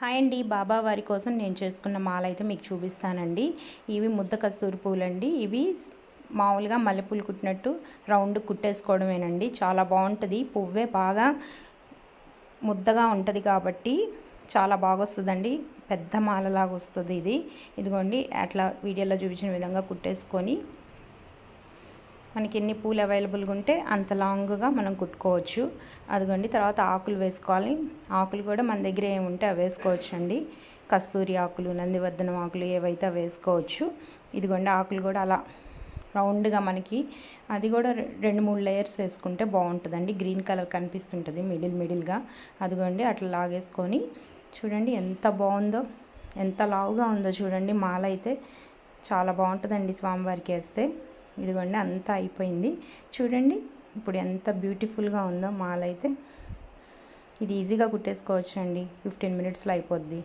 Hi అండి. బాబా వారి కోసం నేను చేసుకున్న మాల అయితే మీకు చూపిస్తానండి. ఇవి ముద్ద కస్తూరి పూలండి. ఇవి మామూలుగా మల్లెపూలు కుట్టినట్టు రౌండ్ కుట్టేసుకోవడమేనండి. చాలా బాగుంటుంది. పువ్వే బాగా ముద్దగా ఉంటుంది కాబట్టి చాలా బాగా వస్తుందండి పెద్ద మాలలాగా వస్తుంది ఇది. ఇదిగోండి అట్లా వీడియోలో చూపించిన విధంగా కుట్టేసుకొని మనకి ఎన్ని పూలు అవైలబుల్గా ఉంటే అంత లాంగ్గా మనం కుట్టుకోవచ్చు. అదిగోండి తర్వాత ఆకులు వేసుకోవాలి. ఆకులు కూడా మన దగ్గర ఏమి ఉంటే అవి వేసుకోవచ్చు అండి కస్తూరి ఆకులు నందివర్ధనం ఆకులు ఏవైతే అవి వేసుకోవచ్చు. ఇదిగోండి ఆకులు కూడా అలా రౌండ్గా మనకి అది కూడా రెండు మూడు లేయర్స్ వేసుకుంటే బాగుంటుందండి. గ్రీన్ కలర్ కనిపిస్తుంటుంది మిడిల్ మిడిల్గా. అదిగోండి అట్లా లాగేసుకొని చూడండి ఎంత బాగుందో ఎంత లావుగా ఉందో చూడండి. మాల అయితే చాలా బాగుంటుందండి స్వామివారికి వేస్తే. ఇదిగోండి అంతా అయిపోయింది. చూడండి ఇప్పుడు ఎంత బ్యూటిఫుల్గా ఉందో మాల అయితే ఇది ఈజీగా కుట్టేసుకోవచ్చు అండి ఫిఫ్టీన్ మినిట్స్లో అయిపోద్ది.